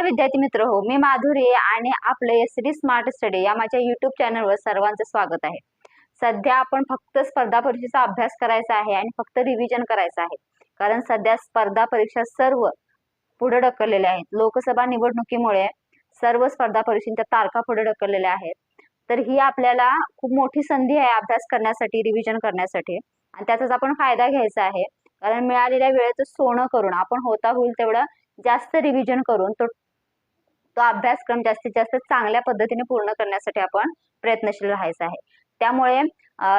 नमस्कार विद्यार्थी मित्र. हो मी माधुरी आणि आपलं एस डी स्मार्ट स्टडी या माझ्या युट्यूब चॅनलवर सर्वांचं स्वागत आहे. सध्या आपण फक्त स्पर्धा परीक्षेचा अभ्यास करायचा आहे आणि फक्त रिव्हिजन करायचं आहे. कारण सध्या स्पर्धा परीक्षा सर्व पुढे ढकललेल्या आहेत. लोकसभा निवडणुकीमुळे सर्व स्पर्धा परीक्षेच्या तारखा पुढे ढकललेल्या आहेत. तर ही आपल्याला खूप मोठी संधी आहे अभ्यास करण्यासाठी रिव्हिजन करण्यासाठी. आणि त्याचाच आपण फायदा घ्यायचा आहे. कारण मिळालेल्या वेळेचं सोनं करून आपण होता होईल तेवढं जास्त रिव्हिजन करून तो तो अभ्यासक्रम जास्तीत जास्त चांगल्या पद्धतीने पूर्ण करण्यासाठी आपण प्रयत्नशील राहायचं आहे. त्यामुळे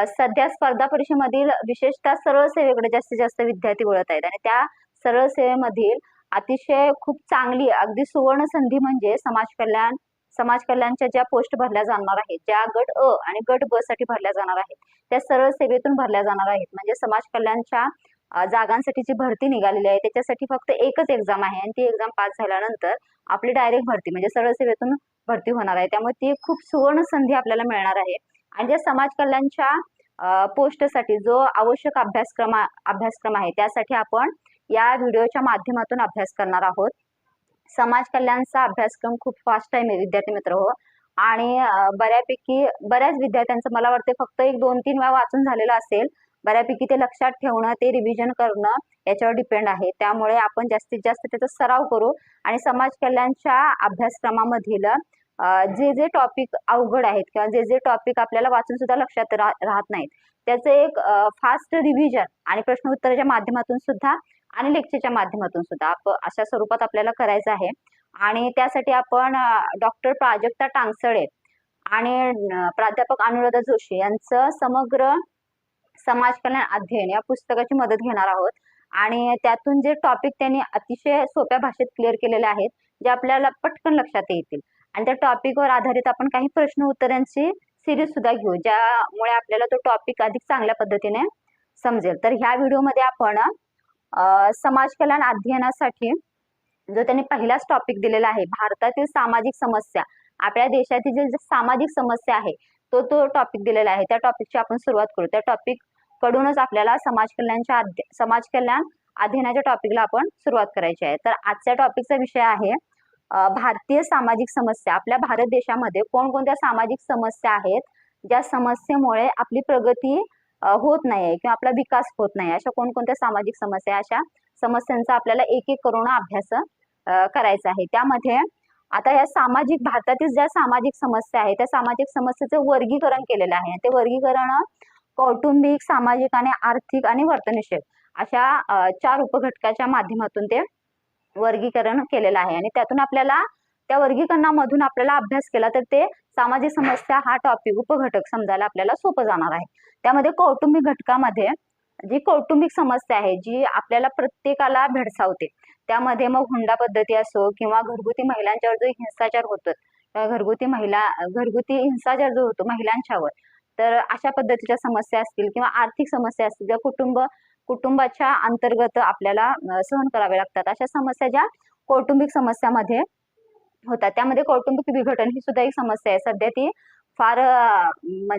सध्या स्पर्धा परीक्षेमधील विशेषतः सरळ सेवेकडे जास्तीत जास्त विद्यार्थी वळत आहेत आणि त्या सरळ सेवेमधील अतिशय खूप चांगली अगदी सुवर्ण संधी म्हणजे समाज कल्याण समाज कल्याणच्या ज्या पोस्ट भरल्या जाणार आहेत ज्या गट अ आणि गट ब साठी भरल्या जाणार आहेत त्या सरळ सेवेतून भरल्या जाणार आहेत. म्हणजे समाज कल्याणच्या जागांसाठी जागांसाठीची भरती निघालेली आहे त्याच्यासाठी फक्त एकच एक्झाम आहे आणि ती एक्झाम पास झाल्यानंतर आपली डायरेक्ट भरती म्हणजे सरळ सेवेतून भरती होणार आहे. त्यामुळे ती खूप सुवर्ण संधी आपल्याला मिळणार आहे. आणि ज्या समाज कल्याणच्या पोस्टसाठी जो आवश्यक अभ्यासक्रम अभ्यासक्रम आहे त्यासाठी आपण या व्हिडिओच्या माध्यमातून अभ्यास करणार आहोत. समाज कल्याणचा अभ्यासक्रम खूप फास्ट आहे विद्यार्थी मित्र हो. आणि बऱ्यापैकी बऱ्याच विद्यार्थ्यांचं मला वाटतं फक्त एक दोन तीन वेळा वाचून झालेलं असेल. बऱ्यापैकी ते लक्षात ठेवणं ते रिव्हिजन करणं याच्यावर डिपेंड आहे. त्यामुळे आपण जास्तीत जास्त त्याचा सराव करू आणि समाज कल्याणच्या अभ्यासक्रमामधील जे जे टॉपिक अवघड आहेत किंवा जे जे टॉपिक आपल्याला वाचून सुद्धा लक्षात रा राहत नाहीत त्याचं एक फास्ट रिव्हिजन आणि प्रश्न उत्तराच्या माध्यमातून सुद्धा आणि लेक्चरच्या माध्यमातून सुद्धा आप अशा स्वरूपात आपल्याला करायचं आहे. आणि त्यासाठी आपण डॉक्टर प्राजक्ता टांगसळे आणि प्राध्यापक अनुराधा जोशी यांचं समग्र समाज कल्याण अध्ययन या पुस्तकाची मदत घेणार आहोत. आणि त्यातून जे टॉपिक त्यांनी अतिशय सोप्या भाषेत क्लिअर केलेले आहेत जे आपल्याला पटकन लक्षात येतील. आणि त्या टॉपिकवर आधारित आपण काही प्रश्न उत्तरांची सिरीज सुद्धा घेऊ ज्यामुळे आपल्याला तो टॉपिक अधिक चांगल्या पद्धतीने समजेल. तर ह्या व्हिडिओमध्ये आपण समाज कल्याण अध्ययनासाठी जो त्यांनी पहिलाच टॉपिक दिलेला आहे भारतातील सामाजिक समस्या आपल्या देशातील जे सामाजिक समस्या आहे तो तो टॉपिक दिलेला आहे. त्या टॉपिकची आपण सुरुवात करू. त्या टॉपिक कडूनच आपल्याला समाज कल्याणच्या अध्य समाज कल्याण अध्ययनाच्या टॉपिकला आपण सुरुवात करायची आहे. तर आजच्या टॉपिकचा विषय आहे भारतीय सामाजिक समस्या. आपल्या भारत देशामध्ये कोणकोणत्या सामाजिक समस्या आहेत ज्या समस्येमुळे आपली प्रगती होत नाही आहे किंवा आपला विकास होत नाही अशा कोणकोणत्या सामाजिक समस्या अशा समस्यांचा आपल्याला एक एक करून अभ्यास करायचा आहे. त्यामध्ये आता या सामाजिक भारतातील ज्या सामाजिक समस्या आहेत त्या सामाजिक समस्येचं वर्गीकरण केलेलं आहे. ते वर्गीकरण कौटुंबिक सामाजिक आणि आर्थिक आणि वर्तनशील अशा चार उपघटकाच्या माध्यमातून ते वर्गीकरण केलेलं आहे. आणि त्यातून आपल्याला त्या वर्गीकरणामधून आपल्याला अभ्यास केला तर ते सामाजिक समस्या हा टॉपिक उपघटक समजायला आपल्याला सोपं जाणार आहे. त्यामध्ये कौटुंबिक घटकामध्ये जी कौटुंबिक समस्या आहे जी आपल्याला प्रत्येकाला भेडसावते. त्यामध्ये मग हुंडा पद्धती असो किंवा घरगुती महिलांच्यावर जो हिंसाचार होतो घरगुती महिला घरगुती हिंसाचार जो होतो महिलांच्यावर तर अशा पद्धतीच्या समस्या असतील किंवा आर्थिक समस्या असतील ज्या कुटुंब कुटुंबाच्या अंतर्गत आपल्याला सहन कराव्या लागतात अशा समस्या ज्या कौटुंबिक समस्यामध्ये होतात. त्यामध्ये कौटुंबिक विघटन ही सुद्धा एक समस्या आहे. सध्या ती फार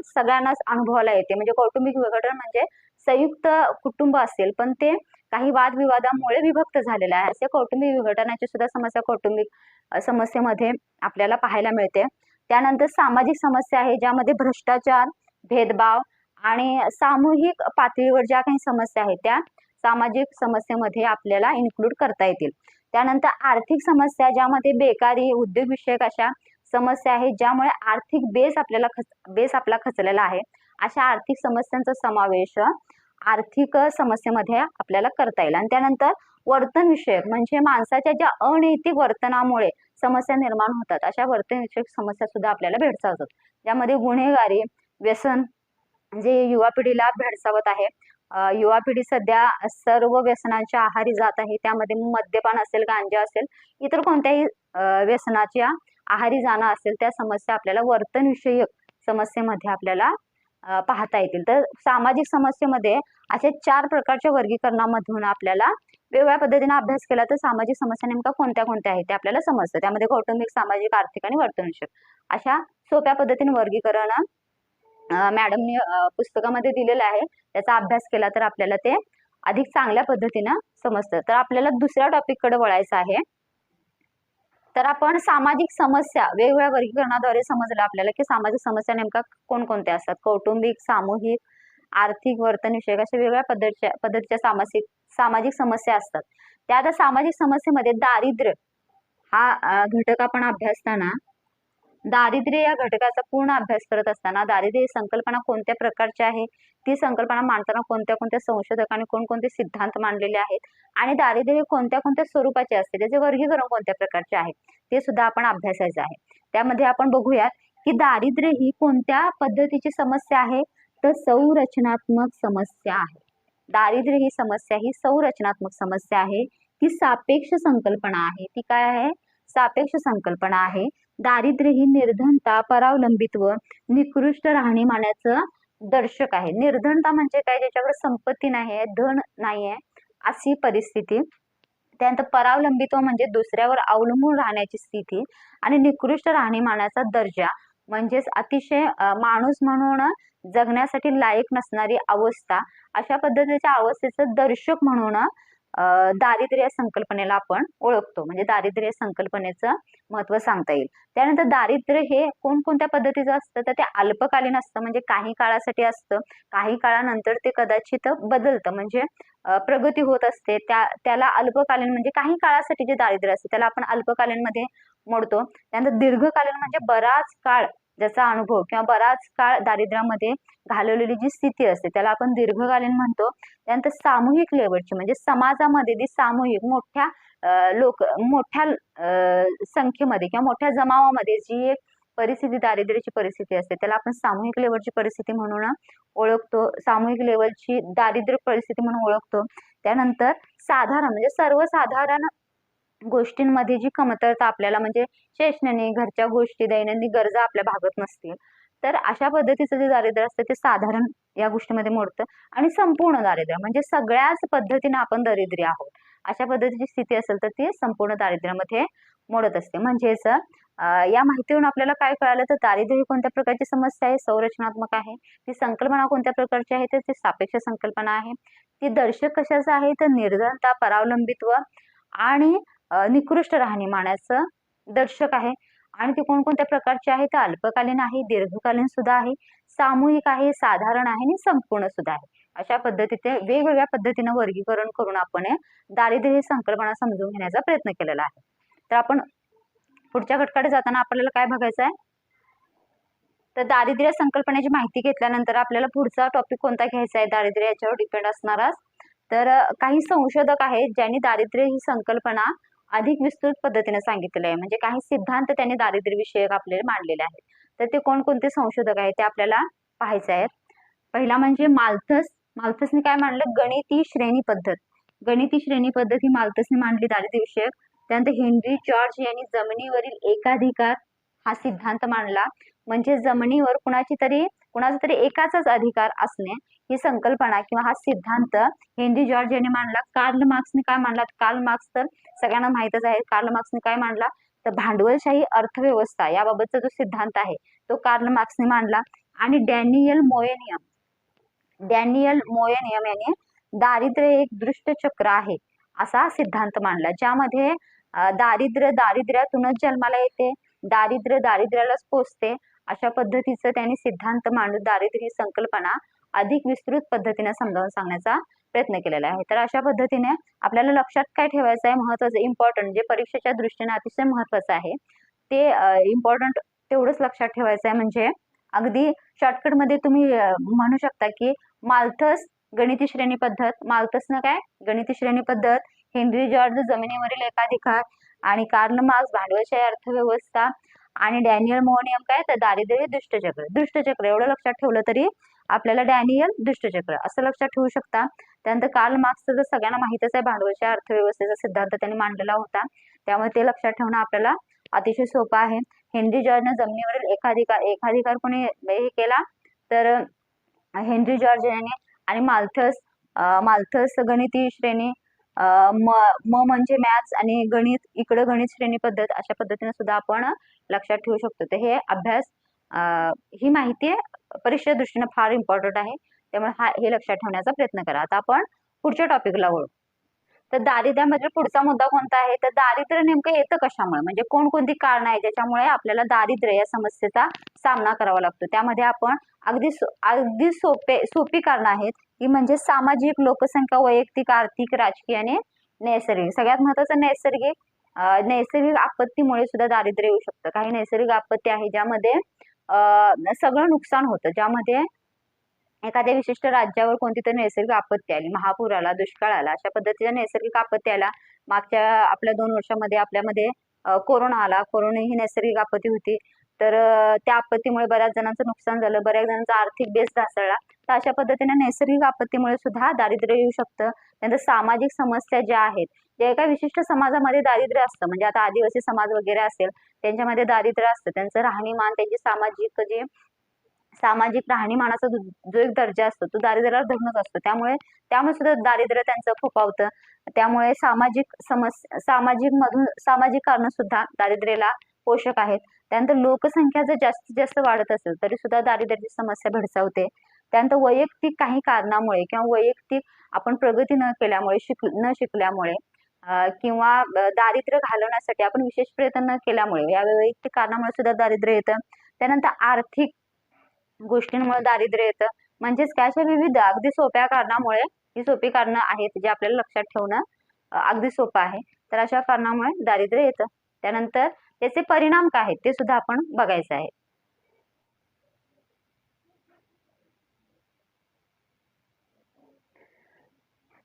सगळ्यांनाच अनुभवाला येते. म्हणजे कौटुंबिक विघटन म्हणजे संयुक्त कुटुंब असेल पण ते काही वादविवादामुळे विभक्त झालेलं आहे. असे कौटुंबिक विघटनाची सुद्धा समस्या कौटुंबिक समस्येमध्ये आपल्याला पाहायला मिळते. त्यानंतर सामाजिक समस्या आहे ज्यामध्ये भ्रष्टाचार भेदभाव आणि सामूहिक पातळीवर ज्या काही समस्या आहेत त्या सामाजिक समस्येमध्ये आपल्याला इन्क्लूड करता येतील. त्यानंतर आर्थिक समस्या ज्यामध्ये बेकारी उद्योगविषयक अशा समस्या आहेत ज्यामुळे आर्थिक बेस आपल्याला खच बेस आपला खचलेला आहे. अशा आर्थिक समस्यांचा समावेश आर्थिक समस्येमध्ये आपल्याला करता येईल. आणि त्यानंतर वर्तनविषयक म्हणजे माणसाच्या ज्या अनैतिक वर्तनामुळे समस्या निर्माण होतात अशा वर्तनविषयक समस्या सुद्धा आपल्याला भेडसावतात. ज्यामध्ये गुन्हेगारी व्यसन जे युवा पिढीला भेडसावत आहे. युवा पिढी सध्या सर्व व्यसनांच्या आहारी जात आहे. त्यामध्ये मद्यपान असेल गांजा असेल इतर कोणत्याही व्यसनाच्या आहारी जाणं असेल त्या समस्या आपल्याला वर्तनविषयक समस्येमध्ये आपल्याला पाहता येतील. तर सामाजिक समस्येमध्ये अशा चार प्रकारच्या वर्गीकरणामधून आपल्याला वेगवेगळ्या पद्धतीने अभ्यास केला तर सामाजिक समस्या नेमका कोणत्या कोणत्या आहेत ते आपल्याला समजतं. त्यामध्ये कौटुंबिक सामाजिक आर्थिक आणि वर्तनविषयक अशा सोप्या पद्धतीने वर्गीकरण मॅडमने मॅडमनी पुस्तकामध्ये दिलेलं आहे. त्याचा अभ्यास केला तर आपल्याला ते अधिक चांगल्या पद्धतीनं समजतं. तर आपल्याला दुसऱ्या टॉपिककडे वळायचं आहे. तर आपण सामाजिक समस्या वेगवेगळ्या वर्गीकरणाद्वारे समजलं आपल्याला की सामाजिक समस्या नेमका कोणकोणत्या असतात? कौटुंबिक सामूहिक आर्थिक वर्तनविषयक अशा वेगवेगळ्या पद्धतीच्या पद्धतीच्या सामाजिक सामाजिक समस्या असतात. त्या आता सामाजिक समस्येमध्ये दारिद्र्य हा घटक आपण अभ्यासताना दारिद्र्य या घटकाचा पूर्ण अभ्यास करत असताना दारिद्र्य ही संकल्पना कोणत्या प्रकारची आहे? ती संकल्पना मांडताना कोणत्या कोणत्या संशोधकांनी कोणकोणते सिद्धांत मांडलेले आहेत? आणि दारिद्र्य हे कोणत्या कोणत्या स्वरूपाचे असते? त्याचे वर्गीकरण कोणत्या प्रकारचे आहे? ते सुद्धा आपण अभ्यासायचं आहे. त्यामध्ये आपण बघूयात की दारिद्र्य ही कोणत्या पद्धतीची समस्या आहे? तर संरचनात्मक समस्या आहे. दारिद्र्य ही समस्या ही संरचनात्मक समस्या आहे. ती सापेक्ष संकल्पना आहे. ती काय आहे? सापेक्ष संकल्पना आहे. दारिद्र्य ही निर्धनता परावलंबित्व निकृष्ट राहणीमानाचं दर्शक आहे. निर्धनता म्हणजे काय? ज्याच्याकडे संपत्ती नाही आहे धन नाही आहे अशी परिस्थिती. त्यानंतर परावलंबित्व म्हणजे दुसऱ्यावर अवलंबून राहण्याची स्थिती आणि निकृष्ट राहणीमानाचा दर्जा. म्हणजेच अतिशय माणूस म्हणून जगण्यासाठी लायक नसणारी अवस्था. अशा पद्धतीच्या अवस्थेचं दर्शक म्हणून दारिद्र्य संकल्पनेला आपण ओळखतो. म्हणजे दारिद्र्य संकल्पनेचं महत्त्व सांगता येईल. त्यानंतर दारिद्र्य हे कोणकोणत्या पद्धतीचं असतं? तर ते अल्पकालीन असतं. म्हणजे काही काळासाठी असतं. काही काळानंतर ते कदाचित बदलतं. म्हणजे प्रगती होत असते. त्या त्याला अल्पकालीन म्हणजे काही काळासाठी जे दारिद्र्य असते त्याला आपण अल्पकालीन मध्ये मोडतो. त्यानंतर दीर्घकालीन म्हणजे बराच काळ ज्याचा अनुभव किंवा बराच काळ दारिद्र्यामध्ये घालवलेली जी स्थिती असते त्याला आपण दीर्घकालीन म्हणतो. त्यानंतर सामूहिक लेवलची म्हणजे समाजामध्ये जी सामूहिक मोठ्या लोक मोठ्या संख्येमध्ये किंवा मोठ्या जमावामध्ये जी एक परिस्थिती दारिद्र्याची परिस्थिती असते त्याला आपण सामूहिक लेवलची परिस्थिती म्हणून ओळखतो. सामूहिक लेवलची दारिद्र्य परिस्थिती म्हणून ओळखतो. त्यानंतर साधारण म्हणजे सर्वसाधारण गोष्टींमध्ये जी कमतरता आपल्याला म्हणजे शैक्षणिक घरच्या गोष्टी दैनंदिन गरजा आपल्या भागत नसतील. तर अशा पद्धतीचं जे दारिद्र्य असतं ते साधारण या गोष्टीमध्ये मोडतं आणि संपूर्ण दारिद्र्य. म्हणजे सगळ्याच पद्धतीने आपण दरिद्री आहोत. अशा पद्धतीची स्थिती असेल तर ती संपूर्ण दारिद्र्यामध्ये मोडत असते. म्हणजेच या माहितीवरून आपल्याला काय कळालं? तर दारिद्र्य ही कोणत्या प्रकारची समस्या आहे? संरचनात्मक आहे. ती संकल्पना कोणत्या प्रकारची आहे? तर ती सापेक्ष संकल्पना आहे. ती दर्शक कशाचं आहे? तर निर्धनता परावलंबित्व आणि निकृष्ट राहणीमानाचं दर्शक आहे. आणि ते कोणकोणत्या प्रकारचे आहे? तर अल्पकालीन आहे दीर्घकालीन सुद्धा आहे सामूहिक आहे साधारण आहे आणि संपूर्ण सुद्धा आहे. अशा पद्धतीचे वेगवेगळ्या पद्धतीनं वर्गीकरण करून आपण दारिद्र्य ही संकल्पना समजून घेण्याचा प्रयत्न केलेला आहे. तर आपण पुढच्या घटकाकडे जाताना आपल्याला काय बघायचं आहे? तर दारिद्र्य संकल्पनेची माहिती घेतल्यानंतर आपल्याला पुढचा टॉपिक कोणता घ्यायचा आहे? दारिद्र्य याच्यावर डिपेंड असणारा तर काही संशोधक आहेत ज्यांनी दारिद्र्य ही संकल्पना अधिक विस्तृत पद्धतीने सांगितलेलं आहे. म्हणजे काही सिद्धांत त्यांनी दारिद्र्यविषयक आपल्याला मांडलेले आहेत. तर ते कोणकोणते संशोधक आहेत ते आपल्याला पाहायचे आहेत. पहिला म्हणजे मालथस. मालथसने काय मांडलं? गणिती श्रेणी पद्धत. गणिती श्रेणी पद्धत ही मालथसने मांडली दारिद्र्यविषयक त्यानंतर हेनरी जॉर्ज यांनी जमिनीवरील एकाधिकार हा सिद्धांत मांडला. म्हणजे जमिनीवर कुणाची तरी कुणाचा तरी एकाचाच अधिकार असणे ही संकल्पना किंवा हा सिद्धांत हेनरी जॉर्ज यांनी मांडला. कार्ल मार्क्सने काय मांडला? कार्ल मार्क्स तर सगळ्यांना माहितच आहे. कार्ल मार्क्सने काय मांडला? तर भांडवलशाही अर्थव्यवस्था याबाबतचा जो सिद्धांत आहे तो कार्ल मार्क्सने मांडला. आणि डॅनियल मोएनियम डॅनियल मोएनियम याने दारिद्र्य एक दृष्ट चक्र आहे असा सिद्धांत मांडला. ज्यामध्ये दारिद्र्य दारिद्र्यातूनच जन्माला येते दारिद्र्य दारिद्र्यालाच पोचते अशा पद्धतीचं त्यांनी सिद्धांत मांडून दारिद्र्य ही संकल्पना अधिक विस्तृत पद्धतीने समजावून सांगण्याचा प्रयत्न केलेला आहे. तर अशा पद्धतीने आपल्याला लक्षात काय ठेवायचं आहे? महत्वाचं इम्पॉर्टंट जे परीक्षेच्या दृष्टीने अतिशय महत्वाचं आहे ते इम्पॉर्टंट तेवढंच लक्षात ठेवायचं आहे. म्हणजे अगदी शॉर्टकटमध्ये तुम्ही म्हणू शकता की मालथस गणिती श्रेणी पद्धत मालथसनं काय? गणिती श्रेणी पद्धत हेनरी जॉर्ज जमिनीवरील एकाधिकार आणि कार्ल मार्क्स भांडवलशाही अर्थव्यवस्था आणि डॅनियल मोहनियम काय तर दारिद्र्य दुष्टचक्र दुष्टचक्र. एवढं लक्षात ठेवलं तरी आपल्याला डॅनियल दुष्टचक्र. असं लक्षात ठेवू शकता. त्यानंतर कार्ल मार्क्सचं तर सगळ्यांना माहितच आहे भांडवलच्या अर्थव्यवस्थेचा सिद्धांत त्यांनी मांडलेला होता. त्यामुळे ते लक्षात ठेवणं आपल्याला अतिशय सोपं आहे. हेनरी जॉर्जनं जमिनीवरील एकाधिकार एकाधिकार कोणी हे केला तर हेनरी जॉर्ज यांनी आणि माल्थस मालथस माल्थस गणिती श्रेणी म म म्हणजे मॅथ्स आणि गणित इकडं गणित श्रेणी पद्धत अशा पद्धतीने सुद्धा आपण लक्षात ठेवू शकतो. तर हे अभ्यास ही माहिती परीक्षेच्या दृष्टीने फार इम्पॉर्टंट आहे. त्यामुळे हा हे लक्षात ठेवण्याचा प्रयत्न करा. आता आपण पुढच्या टॉपिकला वळू. तर दारिद्र्यामध्ये पुढचा मुद्दा कोणता आहे? तर दारिद्र्य नेमकं येतं कशामुळे? म्हणजे कोणकोणती कारणं आहे ज्याच्यामुळे आपल्याला दारिद्र्य या समस्येचा सामना करावा लागतो? त्यामध्ये आपण अगदी अगदी सोपे सोपी कारणं आहेत ती म्हणजे सामाजिक लोकसंख्या वैयक्तिक आर्थिक राजकीय आणि नैसर्गिक. सगळ्यात महत्वाचं नैसर्गिक नैसर्गिक आपत्तीमुळे सुद्धा दारिद्र्य येऊ शकतं. काही नैसर्गिक आपत्ती आहे ज्यामध्ये सगळं नुकसान होतं. ज्यामध्ये एखाद्या विशिष्ट राज्यावर कोणती तरी नैसर्गिक आपत्ती आली महापूर आला दुष्काळ आला अशा पद्धतीच्या नैसर्गिक आपत्ती आला मागच्या आपल्या दोन वर्षामध्ये आपल्यामध्ये कोरोना आला. कोरोना ही नैसर्गिक आपत्ती होती. तर त्या आपत्तीमुळे बऱ्याच जणांचं नुकसान झालं. बऱ्याच जणांचा आर्थिक बेस ढासळला. तर अशा पद्धतीने नैसर्गिक आपत्तीमुळे सुद्धा दारिद्र्य येऊ शकतं. त्यानंतर सामाजिक समस्या ज्या आहेत जे एका विशिष्ट समाजामध्ये दारिद्र्य असतं म्हणजे आता आदिवासी समाज वगैरे असेल त्यांच्यामध्ये दारिद्र्य असतं. त्यांचं राहणीमान त्यांची सामाजिक जे सामाजिक राहणीमानाचा जो जो एक दर्जा असतो तो दारिद्र्याला धरूनच असतो. त्यामुळे त्यामुळे सुद्धा दारिद्र्य त्यांचं फोपावतं त्यामुळे सामाजिक समस्या सामाजिक मधून सामाजिक कारण सुद्धा दारिद्र्याला पोषक आहेत. त्यानंतर लोकसंख्या जर जास्तीत जास्त वाढत असेल तरी सुद्धा दारिद्र्याची समस्या भेडसावते. त्यानंतर वैयक्तिक काही कारणामुळे किंवा वैयक्तिक आपण प्रगती न केल्यामुळे शिक न शिकल्यामुळे किंवा दारिद्र्य घालवण्यासाठी आपण विशेष प्रयत्न केल्यामुळे या वैयक्तिक कारणामुळे सुद्धा दारिद्र्य येतं. त्यानंतर आर्थिक गोष्टींमुळे दारिद्र्य येतं. म्हणजेच काय? अशा विविध अगदी सोप्या कारणामुळे ही सोपी कारणं आहेत जे आपल्याला लक्षात ठेवणं अगदी सोपं आहे. तर अशा कारणामुळे दारिद्र्य येतं. त्यानंतर त्याचे परिणाम काय आहेत ते सुद्धा आपण बघायचं आहे.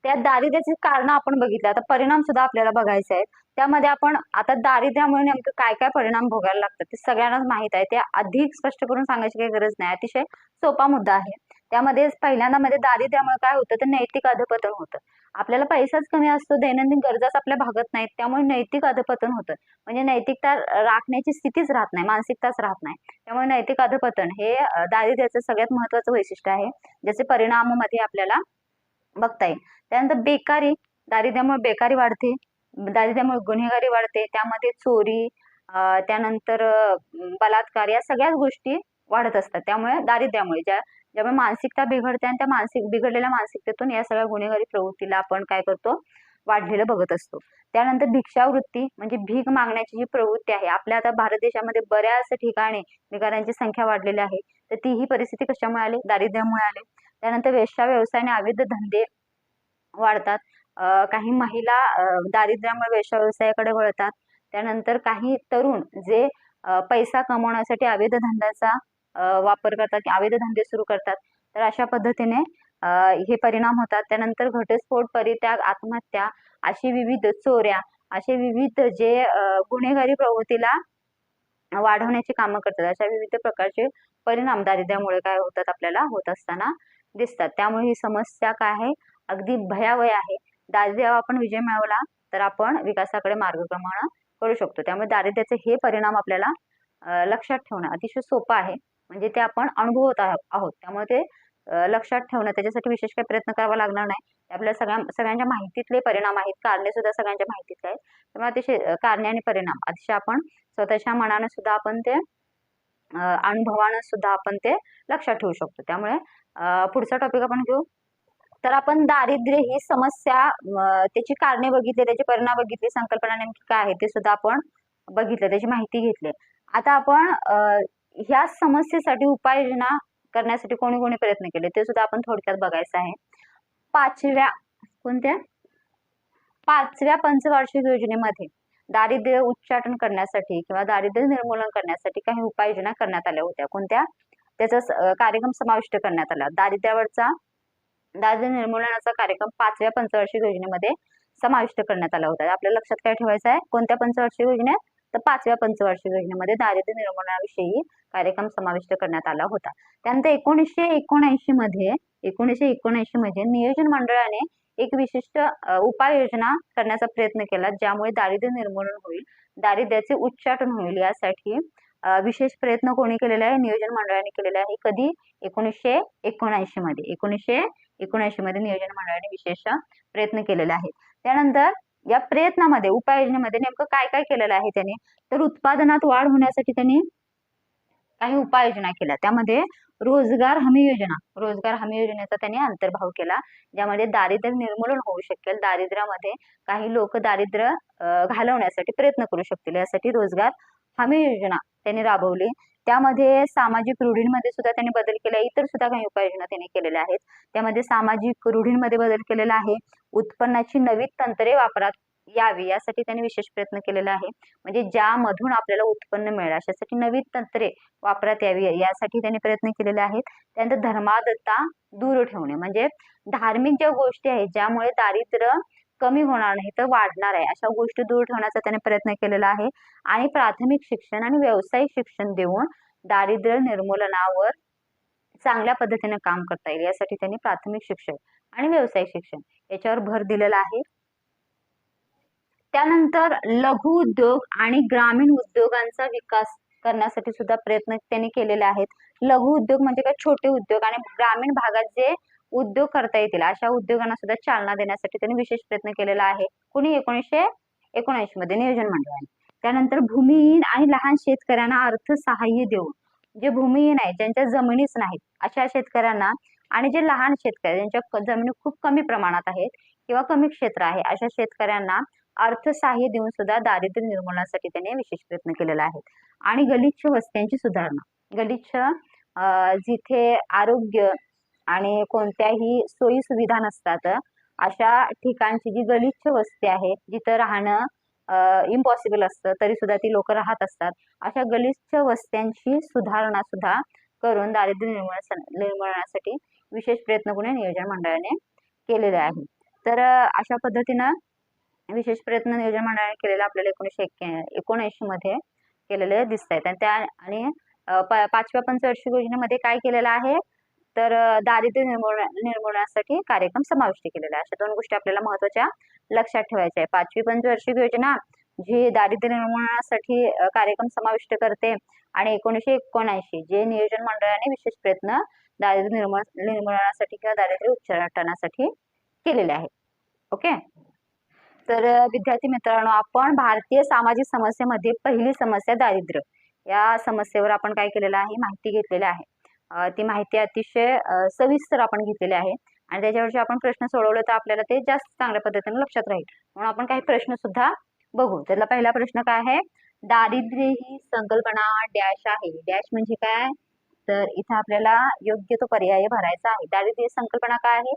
त्या दारिद्र्याची कारणं आपण बघितलं. आता परिणाम सुद्धा आपल्याला बघायचे आहेत. त्यामध्ये आपण आता दारिद्र्यामुळे नेमकं काय काय परिणाम भोगायला लागतात ते सगळ्यांनाच माहीत आहे. ते अधिक स्पष्ट करून सांगायची काही गरज नाही. अतिशय सोपा मुद्दा आहे. त्यामध्ये पहिल्यांदा मध्ये दारिद्र्यामुळे काय होतं? तर नैतिक अधपतन होतं. आपल्याला पैसाच कमी असतो दैनंदिन गरजाच आपल्या भागत नाहीत. त्यामुळे नैतिक अधपतन होतं. म्हणजे नैतिकता राखण्याची स्थितीच राहत नाही मानसिकताच राहत नाही. त्यामुळे नैतिक अधपतन हे दारिद्र्याचं सगळ्यात महत्वाचं वैशिष्ट्य आहे. ज्याचे परिणामामध्ये आपल्याला बघता येईल त्यानंतर बेकारी दारिद्र्यामुळे बेकारी वाढते दारिद्र्यामुळे गुन्हेगारी वाढते त्यामध्ये चोरी त्यानंतर बलात्कार या सगळ्याच गोष्टी वाढत असतात. त्यामुळे दारिद्र्यामुळे ज्या ज्यामुळे मानसिकता बिघडते आणि त्या मानसिक बिघडलेल्या मानसिकतेतून या सगळ्या गुन्हेगारी प्रवृत्तीला आपण काय करतो? वाढलेलं बघत असतो. त्यानंतर भिक्षावृत्ती म्हणजे भीक मागण्याची जी प्रवृत्ती आहे आपल्या आता भारत देशामध्ये बऱ्याच ठिकाणी भिकाऱ्यांची संख्या वाढलेली आहे. तर ती ही परिस्थिती कशामुळे आली? दारिद्र्यामुळे आली. त्यानंतर वेश्या व्यवसायाने आणि अवैध धंदे वाढतात. काही महिला दारिद्र्यामुळे वेश्या व्यवसायाकडे वळतात. त्यानंतर काही तरुण जे पैसा कमवण्यासाठी अवैध धंद्याचा वापर करतात अवैध धंदे सुरू करतात. तर अशा पद्धतीने हे परिणाम होतात. त्यानंतर घटस्फोट परित्याग आत्महत्या अशी विविध चोऱ्या असे विविध जे गुन्हेगारी प्रवृत्तीला वाढवण्याची कामं करतात. अशा विविध प्रकारचे परिणाम दारिद्र्यामुळे काय होतात? आपल्याला होत असताना दिसतात. त्यामुळे ही समस्या काय आहे? अगदी भयावह आहे. दारिद्र्यावर आपण विजय मिळवला तर आपण विकासाकडे मार्गक्रमण करू शकतो. त्यामुळे दारिद्र्याचे हे परिणाम आपल्याला लक्षात ठेवणं अतिशय सोपं आहे. म्हणजे ते आपण अनुभवत आहो- आहोत. त्यामुळे ते लक्षात ठेवणं त्याच्यासाठी विशेष काही प्रयत्न करावा लागणार नाही. आपल्या सगळ्या सगळ्यांच्या माहितीतले परिणाम आहेत. कारणे सुद्धा सगळ्यांच्या माहितीतले आहेत. त्यामुळे अतिशय कारणे आणि परिणाम. अतिशय आपण स्वतःच्या मनानं सुद्धा आपण ते अनुभवानं सुद्धा आपण ते लक्षात ठेवू शकतो. त्यामुळे पुढचा टॉपिक आपण घेऊ. तर आपण दारिद्र्य ही समस्या त्याची कारणे बघितली त्याचे परिणाम बघितले संकल्पना नेमकी काय आहे ते सुद्धा आपण बघितलं त्याची माहिती घेतली. आता आपण ह्या समस्येसाठी उपाययोजना करण्यासाठी कोणी कोणी प्रयत्न केले ते सुद्धा आपण थोडक्यात बघायचं आहे. पाचव्या कोणत्या? पाचव्या पंचवार्षिक योजनेमध्ये दारिद्र्य उच्चाटन करण्यासाठी किंवा दारिद्र्य निर्मूलन करण्यासाठी काही उपाययोजना करण्यात आल्या होत्या. कोणत्या? त्याचा कार्यक्रम समाविष्ट करण्यात आला. दारिद्र्यावरचा दारिद्र्य निर्मूलनाचा कार्यक्रम पाचव्या पंचवार्षिक योजनेमध्ये समाविष्ट करण्यात आला होता. आपल्या लक्षात काय ठेवायचं आहे? कोणत्या पंचवार्षिक योजनेत? तर पाचव्या पंचवार्षिक योजनेमध्ये दारिद्र्य निर्मूलनाविषयी कार्यक्रम समाविष्ट करण्यात आला होता. त्यानंतर एकोणीसशे एकोणऐंशी मध्ये एकोणीसशे एकोणऐंशी मध्ये नियोजन मंडळाने एक विशिष्ट उपाययोजना करण्याचा प्रयत्न केला ज्यामुळे दारिद्र्य निर्मूलन होईल दारिद्र्याचे उच्चाटन होईल यासाठी विशेष प्रयत्न कोणी केलेला आहे? नियोजन मंडळाने केलेला आहे. कधी? एकोणीसशे एकोणऐंशी मध्ये. एकोणीसशे एकोणऐंशी मध्ये नियोजन मंडळाने विशेष प्रयत्न केलेला आहे त्यानंतर या प्रयत्नामध्ये उपाययोजनेमध्ये नेमकं काय काय केलेलं आहे त्याने? तर उत्पादनात वाढ होण्यासाठी त्यांनी काही उपाययोजना केल्या. त्यामध्ये रोजगार हमी योजना. रोजगार हमी योजनेचा त्यांनी अंतर्भाव केला ज्यामध्ये दारिद्र्य निर्मूलन होऊ शकेल. दारिद्र्यामध्ये काही लोक दारिद्र्य घालवण्यासाठी प्रयत्न करू शकतील. यासाठी रोजगार हमी योजना त्यांनी राबवली. त्यामध्ये सामाजिक रूढींमध्ये सुद्धा त्यांनी बदल केला. इतर सुद्धा काही उपाययोजना त्यांनी केलेल्या आहेत. त्यामध्ये सामाजिक रूढींमध्ये बदल केलेला आहे. उत्पन्नाची नवीन तंत्रे वापरात यावी यासाठी त्यांनी विशेष प्रयत्न केलेला आहे. म्हणजे ज्यामधून आपल्याला उत्पन्न मिळेल अशासाठी नवीन तंत्रे वापरात यावी यासाठी त्यांनी प्रयत्न केलेले आहेत. त्यानंतर धर्मादत्ता दूर ठेवणे म्हणजे धार्मिक ज्या गोष्टी आहेत ज्यामुळे दारिद्र्य कमी होणार नाही तर वाढणार आहे अशा गोष्टी दूर ठेवण्याचा त्याने प्रयत्न केलेला आहे. आणि प्राथमिक शिक्षण आणि व्यावसायिक शिक्षण देऊन दारिद्र्य निर्मूलनावर चांगल्या पद्धतीने काम करता येईल यासाठी त्यांनी प्राथमिक शिक्षण आणि व्यावसायिक शिक्षण याच्यावर भर दिलेला आहे. त्यानंतर लघु उद्योग आणि ग्रामीण उद्योगांचा विकास करण्यासाठी सुद्धा प्रयत्न त्यांनी केलेले आहेत. लघु उद्योग म्हणजे काय? छोटे उद्योग आणि ग्रामीण भागात जे उद्योग करता येतील अशा उद्योगांना सुद्धा चालना देण्यासाठी त्यांनी विशेष प्रयत्न केलेला आहे. कुणी? एकोणीसशे एकोणऐंशी मध्ये नियोजन मंडळाने त्यानंतर भूमिहीन आणि लहान शेतकऱ्यांना अर्थसहाय्य देऊन जे भूमिहीन आहेत ज्यांच्या जमिनीच नाहीत अशा शेतकऱ्यांना आणि जे लहान शेतकरी ज्यांच्या जमिनी खूप कमी प्रमाणात आहेत किंवा कमी क्षेत्र आहे अशा शेतकऱ्यांना अर्थसहाय्य देऊन सुद्धा दारिद्र्य निर्मूलनासाठी त्यांनी विशेष प्रयत्न केलेला आहे. आणि गलिच्छ वस्त्यांची सुधारणा. गलिच्छ जिथे आरोग्य आणि कोणत्याही सोयी सुविधा नसतात अशा ठिकाणची जी गलिच्छ वस्ती आहे जिथं राहणं इम्पॉसिबल असतं तरी सुद्धा ती लोक राहत असतात. अशा गलिच्छ वस्त्यांची सुधारणा सुद्धा करून दारिद्र्य निर्मूलन निर्मूलनासाठी विशेष प्रयत्न कोणी नियोजन मंडळाने केलेले आहे. तर अशा पद्धतीनं विशेष प्रयत्न नियोजन मंडळाने केलेला आपल्याला एकोणीसशे एक्क्या एकोणऐंशी मध्ये केलेले दिसत आहेत आणि त्या आणि प- पाचव्या पंचवार्षिक योजनेमध्ये काय केलेलं आहे? तर दारिद्र्य निर्मूलन निर्मूलनासाठी कार्यक्रम समाविष्ट केलेला आहे. अशा दोन गोष्टी आपल्याला महत्त्वाच्या लक्षात ठेवायच्या आहे पाचवी पंचवार्षिक योजना जी दारिद्र्य निर्मूलनासाठी कार्यक्रम समाविष्ट करते आणि एकोणीसशे एकोणऐंशी जे नियोजन मंडळाने विशेष प्रयत्न दारिद्र्य निर्मूल निर्मूलनासाठी किंवा दारिद्र्य उच्चाटनासाठी केलेले आहे. ओके? तर विद्यार्थी मित्रांनो आपण भारतीय सामाजिक समस्येमध्ये पहिली समस्या दारिद्र्य. या समस्येवर आपण काय केलेलं आहे माहिती घेतलेली आहे. ती माहिती अतिशय सविस्तर आपण घेतलेली आहे. आणि त्याच्यावरचे आपण प्रश्न सोडवले तर आपल्याला ते जास्त चांगल्या पद्धतीने लक्षात राहील. म्हणून आपण काही प्रश्न सुद्धा बघू. त्यातला पहिला प्रश्न काय आहे? दारिद्र्य ही संकल्पना डॅश आहे. डॅश म्हणजे काय? तर इथं आपल्याला योग्य तो पर्याय भरायचा आहे. दारिद्र्य ही संकल्पना काय आहे?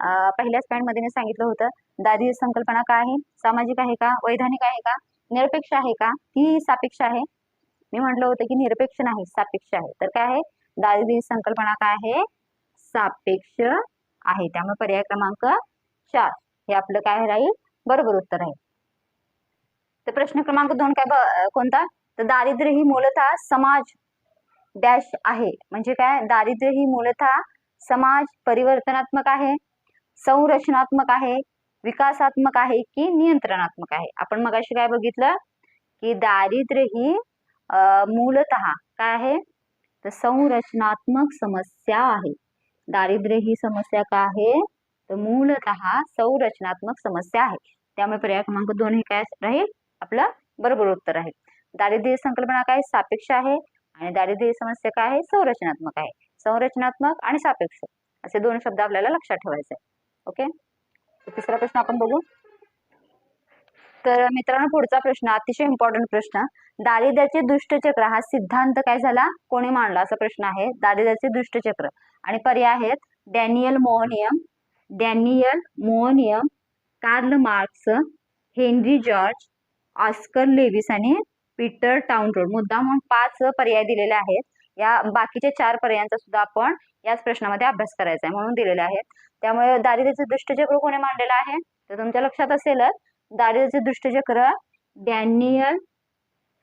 पहिल्याच पॉईंटमध्ये मी सांगितलं होतं दारिद्र्य संकल्पना काय आहे? सामाजिक आहे का? वैधानिक आहे का? निरपेक्ष आहे का? ती सापेक्ष आहे. मी म्हटलं होतं की निरपेक्ष नाही सापेक्ष आहे. तर काय आहे? दारिद्र्य संकल्पना काय आहे? सापेक्ष आहे. त्यामुळे पर्याय क्रमांक चार. हे आपलं काय राहील? बरोबर उत्तर आहे. तर प्रश्न क्रमांक दोन काय कोणता? तर दारिद्र्य ही मूलतः समाज डॅश आहे. म्हणजे काय? दारिद्र्य ही मूलतः समाज परिवर्तनात्मक आहे. संरचनात्मक आहे विकासात्मक आहे की नियंत्रणात्मक आहे? आपण मगाशी काय बघितलं? की दारिद्र्य ही मूलत मूलतः काय आहे? तर संरचनात्मक समस्या आहे. दारिद्र्य ही समस्या काय आहे? तर मूलतः संरचनात्मक समस्या आहे. त्यामुळे पर्याय क्रमांक दोन हे काय राहील? आपलं बरोबर उत्तर आहे. दारिद्र्य संकल्पना काय? सापेक्ष आहे. आणि दारिद्र्य समस्या काय आहे? संरचनात्मक आहे. संरचनात्मक आणि सापेक्ष. असे दोन शब्द आपल्याला लक्षात ठेवायचे आहे ओके? तर तिसरा प्रश्न आपण बघू. तर मित्रांनो पुढचा प्रश्न अतिशय इम्पॉर्टंट प्रश्न. दारिद्र्याचे दुष्टचक्र हा सिद्धांत काय झाला? कोणी मांडला? असा प्रश्न आहे. दारिद्र्याचे दुष्टचक्र. आणि पर्याय आहेत. Daniel Moynihan Daniel Moynihan Karl Marx Henry George Oscar Lewis आणि पीटर टाउन रोड मुद्दा म्हणून पाच पर्याय दिलेले आहेत. या बाकीच्या चार पर्यायांचा सुद्धा आपण याच प्रश्नामध्ये अभ्यास करायचा आहे म्हणून दिलेले आहेत. त्यामुळे दारिद्र्याचे दुष्टचक्र कोणी मांडलेलं आहे? तर तुमच्या लक्षात असेलच दारिद्र्याचे दुष्टचक्र डॅनियल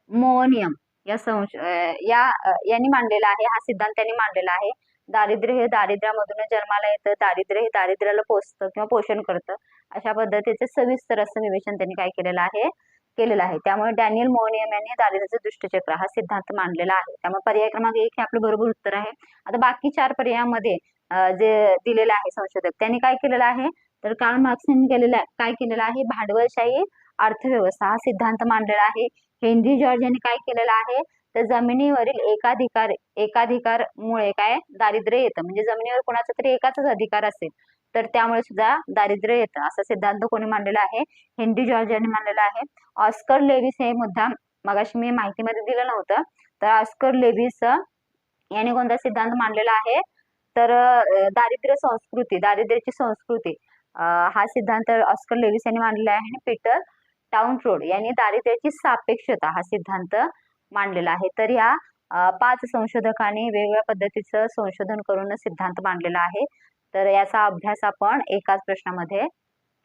मोनियम या संश या यांनी मांडलेला आहे हा सिद्धांत त्यांनी मांडलेला आहे. दारिद्र्य हे दारिद्र्यामधून जन्माला येतं दारिद्र्य हे दारिद्र्याला पोचतं किंवा पोषण करतं. अशा पद्धतीचे सविस्तर असं विवेचन त्यांनी काय केलेलं आहे? केलेलं आहे. त्यामुळे डॅनियल मोनियम यांनी दारिद्र्याचे दुष्टचक्र हा सिद्धांत मांडलेला आहे. त्यामुळे पर्याय क्रमांक एक हे आपलं बरोबर उत्तर आहे. आता बाकी चार पर्यायामध्ये जे दिलेलं आहे संशोधक त्यांनी काय केलेलं आहे? तर कार्ल मार्क्स यांनी केलेलं काय केलेलं आहे? भांडवलशाही अर्थव्यवस्था हा सिद्धांत मांडलेला आहे. हेनरी जॉर्ज यांनी काय केलेलं आहे? तर जमिनीवरील एकाधिकार एकाधिकारमुळे काय? दारिद्र्य येतं. म्हणजे जमिनीवर कोणाचा तरी एकाच अधिकार असेल. तर त्यामुळे सुद्धा दारिद्र्य येतं. असा सिद्धांत कोणी मांडलेला आहे? हेनरी जॉर्ज यांनी मांडलेला आहे. ऑस्कर लेविस हे मुद्दा मगाशी मी माहितीमध्ये दिलं नव्हतं. तर ऑस्कर लेविस यांनी कोणता सिद्धांत मांडलेला आहे? तर दारिद्र्य संस्कृती दारिद्र्याची संस्कृती. हा सिद्धांत ऑस्कर लेविस यांनी मांडलेला आहे आणि पीटर टाउन रोड यांनी दारिद्र्याची सापेक्षता हा सिद्धांत मांडलेला आहे. तर ह्या पाच संशोधकांनी वेगवेगळ्या पद्धतीचं संशोधन करून सिद्धांत मांडलेला आहे. तर याचा अभ्यास आपण एकाच प्रश्नामध्ये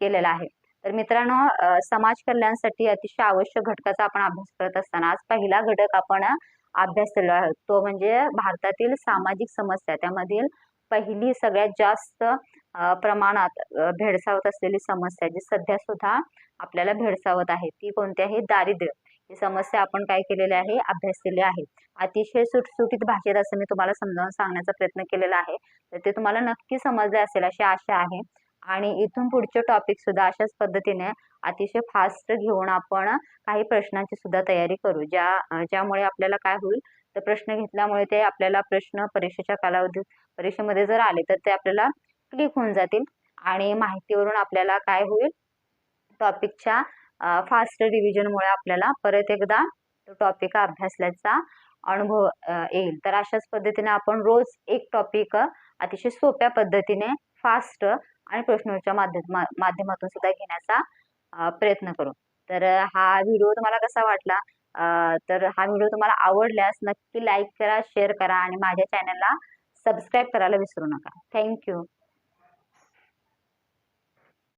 केलेला आहे. तर मित्रांनो समाज कल्याणसाठी अतिशय आवश्यक घटकाचा आपण अभ्यास करत असताना आज पहिला घटक आपण अभ्यासलेला आहे. तो म्हणजे भारतातील सामाजिक समस्या. त्यामधील पहिली सगळ्यात जास्त प्रमाणात भेडसावत असलेली समस्या जी सध्या सुद्धा आपल्याला भेडसावत आहे ती कोणती आहे? दारिद्र्य. ही समस्या आपण काय केलेली आहे अभ्यासलेली आहे. अतिशय सुटसुटीत भाषेत असं मी तुम्हाला समजावून सांगण्याचा प्रयत्न केलेला आहे. तर ते तुम्हाला नक्की समजले असेल अशी आशा आहे. आणि इथून पुढचे टॉपिक सुद्धा अशाच पद्धतीने अतिशय फास्ट घेऊन आपण काही प्रश्नांची सुद्धा तयारी करू. ज्या ज्यामुळे आपल्याला काय होईल तर प्रश्न घेतल्यामुळे ते आपल्याला प्रश्न परीक्षेच्या कालावधीत परीक्षेमध्ये जर आले तर ते आपल्याला क्लिक होऊन जातील. आणि माहितीवरून आपल्याला काय होईल टॉपिकच्या फास्ट रिव्हिजनमुळे आपल्याला परत एकदा तो टॉपिक अभ्यासल्याचा अनुभव येईल. तर अशाच पद्धतीने आपण रोज एक टॉपिक अतिशय सोप्या पद्धतीने फास्ट आणि प्रश्नोच्या माध्यम माध्यमातून सुद्धा घेण्याचा प्रयत्न करू. तर हा व्हिडिओ तुम्हाला कसा वाटला? तर हा व्हिडिओ तुम्हाला आवडल्यास नक्की लाईक करा शेअर करा आणि माझ्या चॅनलला सबस्क्राईब करायला विसरू नका. थँक्यू